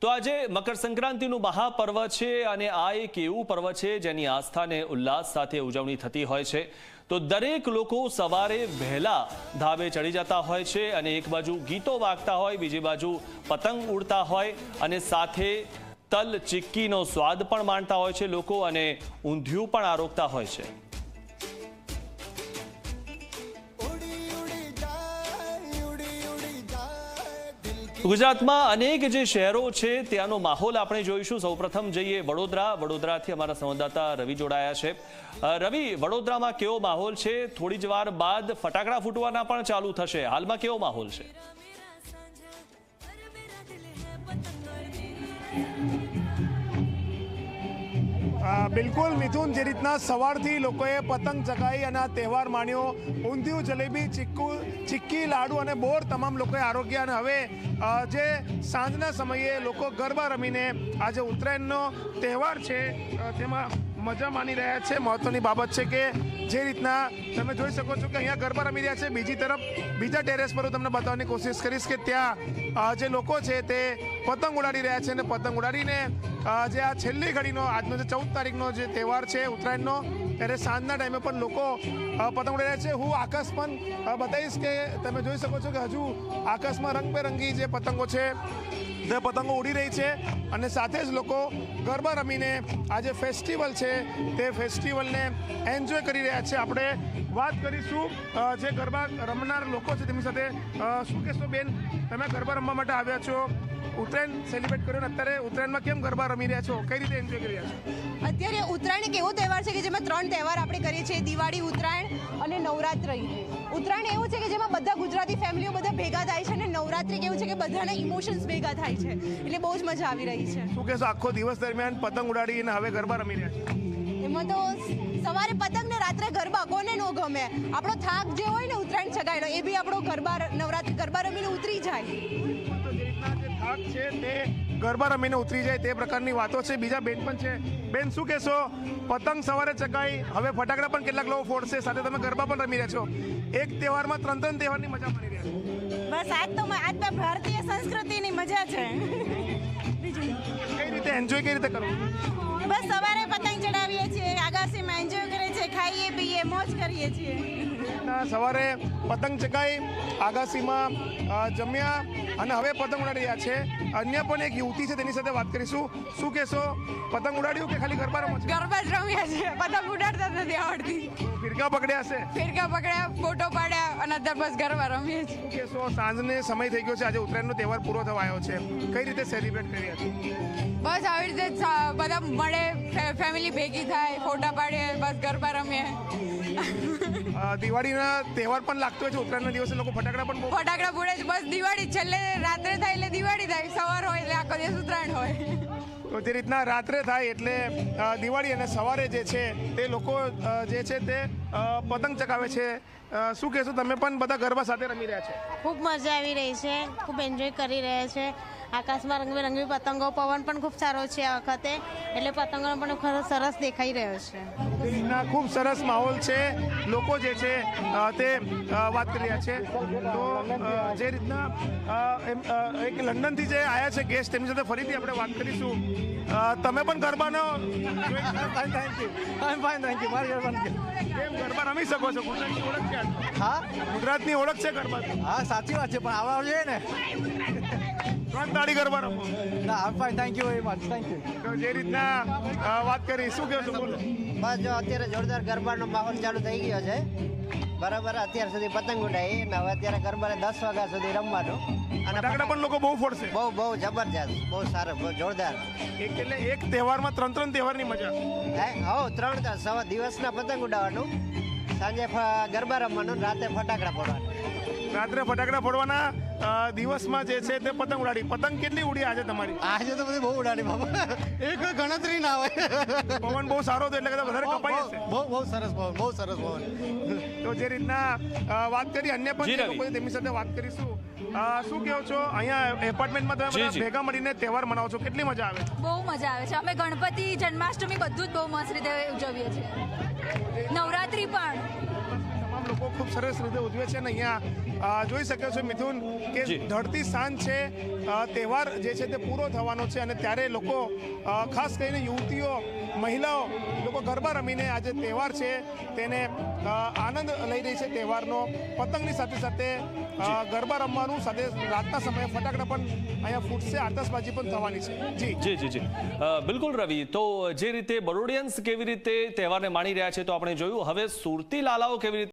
તો આજે મકર સંક્રાંતિનું મહાપર્વ છે અને આ એક એવું પર્વ છે જેની આસ્થાને ઉલ્લાસ સાથે ઉજવણી થતી હોય છે. તો દરેક લોકો સવારે વહેલા ધાબે ચડી જતા હોય છે અને એક બાજુ ગીતો વાગતા હોય, બીજી બાજુ પતંગ ઉડતા હોય અને સાથે તલ ચિક્કીનો સ્વાદ પણ માણતા હોય છે લોકો અને ઊંધિયું પણ આરોગતા હોય છે. ગુજરાતમાં અનેક જે શહેરો છે, ત્યાંનો માહોલ આપણે જોઈશું. સૌપ્રથમ જઈએ વડોદરા. વડોદરાથી અમારા સંવાદદાતા રવિ જોડાયા છે. રવિ, વડોદરામાં કેવો માહોલ છે? થોડી જ વાર બાદ ફટાકડા ફૂટવાના પણ ચાલુ થશે. હાલમાં કેવો માહોલ છે? બિલકુલ મિથુન, જે રીતના સવારથી લોકોએ પતંગ ચગાવી અને આ તહેવાર માણ્યો ઊંધિયું, જલેબી ચીક્કુ ચીક્કી, લાડુ અને બોર તમામ લોકોએ આરોગ્ય અને હવે જે સાંજના સમયે લોકો ગરબા રમીને આજે ઉત્તરાયણનો તહેવાર છે તેમાં મજા માણી રહ્યા છે. મહત્વની બાબત છે કે જે રીતના તમે જોઈ શકો છો કે અહીંયા ગરબા રમી રહ્યા છે. બીજી તરફ, બીજા ટેરેસ પર હું તમને બતાવવાની કોશિશ કરીશ કે ત્યાં જે લોકો છે તે પતંગ ઉડાડી રહ્યા છે અને પતંગ ઉડાડીને જે આ છેલ્લી ઘડીનો, આજનો જે ચૌદ તારીખનો જે તહેવાર છે, ઉત્તરાયણનો, ત્યારે સાંજના ટાઈમે પણ લોકો પતંગ ઉડાડી રહ્યા છે. હું આકાશ પણ બતાવીશ કે તમે જોઈ શકો છો કે હજુ આકાશમાં રંગબેરંગી જે પતંગો છે, તે પતંગો ઉડી રહી છે. અને સાથે જ લોકો ગરબા રમીને આ જે ફેસ્ટિવલ છે, તે ફેસ્ટિવલને એન્જોય કરી રહ્યા છે. આપણે વાત કરીશું જે ગરબા રમનાર લોકો છે તેમની સાથે. શું કહેશો બેન? તમે ગરબા રમવા માટે આવ્યા છો. ઉત્તરાયણ સેલિબ્રેટ કર્યો ને અત્યારે? ઉત્તરાયણમાં કેમ ગરબા રમી રહ્યા છો? કઈ રીતે એન્જોય કરી રહ્યા છો? અત્યારે ઉત્તરાયણ એક એવો તહેવાર છે કે જેમાં ત્રણ તહેવાર આપણે કરીએ છીએ. દિવાળી ઉત્તરાયણ અને નવરાત્રી. ઉત્તરાયણ એવું છે કે જેમાં બધા ગુજરાતી ફેમિલીઓ બધા ભેગા થાય છે અને નવરાત્રી કેવું છે કે બધાના ઇમોશન્સ ભેગા થાય છે. એટલે બહુ જ મજા આવી રહી છે. શું કહેશો આખો દિવસ દરમિયાન પતંગ ઉડાડીને હવે ગરબા રમી રહ્યા છે? એમાં તો સવારે પતંગ ને રાત્રે ગરબા કોને ન ગમે? આપણો થાક જે હોય ને ઉત્તરાયણ છગાયેલો એ બી આપણો ગરબા નવરાત્રી ગરબા રમીને ઉતરી જાય. જે થાક છે તે ગરબા રમીને ઉતરી જાય તે પ્રકારની વાતો છે. બીજા બેન પણ છે. બેન શું કહેશો? પતંગ સવારે ચગાઈ હવે ફટાકડા પણ કેટલાક લોકો ફોડશે સાથે તમે ગરબા પણ રમી રહ્યા છો. એક તહેવારમાં ત્રણ ત્રણ તહેવારની મજા માણી રહ્યા છો. બસ આજ તો આજ તો ભારતીય સંસ્કૃતિની મજા છે. કઈ રીતે એન્જોય કઈ રીતે કરવું બસ સવારે પતંગ ચડાવીએ છીએ આગાસીમાં એન્જોય કરીએ છીએ ખાઈએ પીએ મોજ કરીએ છીએ. સવારે પતંગ ચગાઈ આગાસીમાં જમ્યા અને હવે પતંગ ઉડાડી રહ્યા છે. અન્ય પણ એક યુવતી છે તેની સાથે વાત કરીશું. શું કહેશો? પતંગ ઉડાડ્યું કે ખાલી ગરબા રમો ગરબા જ રમ્યા છે. પતંગ ઉડાડતા નથી આવડતી. ફિરકા પકડ્યા છે? ફિરકા પકડ્યા ફોટો પાડ્યા અને અત્યારે બસ ગરબા રમીએ છીએ. શું કહેશો? સાંજને સમય થઈ ગયો છે. આજે ઉત્તરાયણનો તહેવાર પૂરો થવા આવ્યો છે. કઈ રીતે સેલિબ્રેટ કરી હતી બસ આવી રીતે બધા મળે ફેમિલી ભેગી થાય ફોટા પાડીએ બસ ગરબા રમીએ. દિવાળીના તહેવાર પણ લાગતો હોય છે ઉત્તરાયણના દિવસે લોકો ફટાકડા પણ ફટાકડા ફોડે છે બસ દિવાળી છેલ્લે રાત્રે થાય એટલે દિવાળી થાય સવાર હોય એટલે આખો દિવસ ઉત્તરાયણ હોય. તો જે રીતના રાત્રે થાય એટલે દિવાળી અને સવારે જે છે તે લોકો જે છે તે પતંગ ચગાવે છે. શું કહેશો તમે પણ બધા ગરબા સાથે રમી રહ્યા છો? ખૂબ મજા આવી રહી છે ખૂબ એન્જોય કરી રહ્યા છે. આકાશમાં રંગબેરંગી પતંગો પવન પણ ખૂબ સારો છે આ વખતે. એટલે પતંગો પણ ખરો સરસ દેખાઈ રહ્યો છે. ખૂબ સરસ માહોલ છે. લોકો જે છે તે વાત કરી રહ્યા છે. તો જે રીતના એમ, એક લંડનથી જે આવ્યા છે ગેસ્ટ તેમની સાથે ફરીથી આપણે વાત કરીશું. તમે પણ ગરબાનો thank you I am fine thank you મારી ગરબાની કેમ? ગરબા રમી શકો છો? ગુજરાતની ઓળખ છે? હા? ગુજરાતની ઓળખ છે ગરબા હા સાચી વાત છે પણ આવા જોઈએ ને ત્રણ તાળી ગરબા રમો ના I fine thank you very much thank you તો જે રીતના વાત કરી શું કહેશો બોલો. બસ જો અત્યારે જોરદાર ગરબાનો માહોલ ચાલુ થઈ ગયો છે. બરાબર અત્યાર સુધી પતંગ ઉડાઈ ને હવે અત્યારે ગરબાને દસ વાગ્યા સુધી રમવાનું. અને ફટાકડા પણ લોકો બહુ ફોડશે. બહુ બહુ જબરજસ્ત બહુ સારું બહુ જોરદાર. એક એટલે એક તહેવારમાં ત્રણ ત્રણ તહેવારની મજા. હે? હો ત્રણ ત્રણ. સવા દિવસના પતંગ ઉડાવવાનું. સાંજે ગરબા રમવાનું રાતે ફટાકડા ફોડવાનું. રાત્રે ફટાકડા ફોડવાના દિવસમાં જે છે તે પતંગ ઉડાડી. પતંગ કેટલી ઉડી આજે તમારી? આજે તો બધી બહુ ઉડાડી બાબા એક કોઈ ગણતરી ના હોય. પવન બહુ સારો હતો એટલે કદાચ વધારે કપાઈ હશે બહુ બહુ સરસ પવન બહુ સરસ પવન. તો જે રીતના વાત કરી અન્ય પણ તેમની સાથે વાત કરીશું. શું કહો છો? અહીંયા એપાર્ટમેન્ટમાં તમે. ભેગા મળીને તહેવાર મનાવો છો. કેટલી મજા આવે? બહુ મજા આવે છે. અમે ગણપતિ જન્માષ્ટમી બધું જ બહુ મસ્ત રીતે ઉજવીએ છીએ. નવરાત્રી પણ. તમામ લોકો ખૂબ સરસ રીતે ઉજવે છે અને અહીંયા જોઈ શકો છો મિથુન કે. ધરતી સાંજ છે તહેવાર જે છે તે પૂરો થવાનો છે અને ત્યારે લોકો ખાસ કરીને યુવતીઓ મહિલાઓ લોકો ગરબા રમીને આજે તહેવાર છે તેને આનંદ લઈ રહી છે તહેવારનો. પતંગની સાથે સાથે ગરબા રમવાનું સાથે રાતના સમયે ફટાકડા પણ અહીંયા ફૂટશે આતશબાજી પણ થવાની છે. જી. જી જી જી. બિલકુલ રવિ તો જે રીતે બરોડિયન્સ કેવી રીતે તહેવારને માણી રહ્યા છે તો આપણે જોયું. હવે સુરતી લાલાઓ કેવી રીતે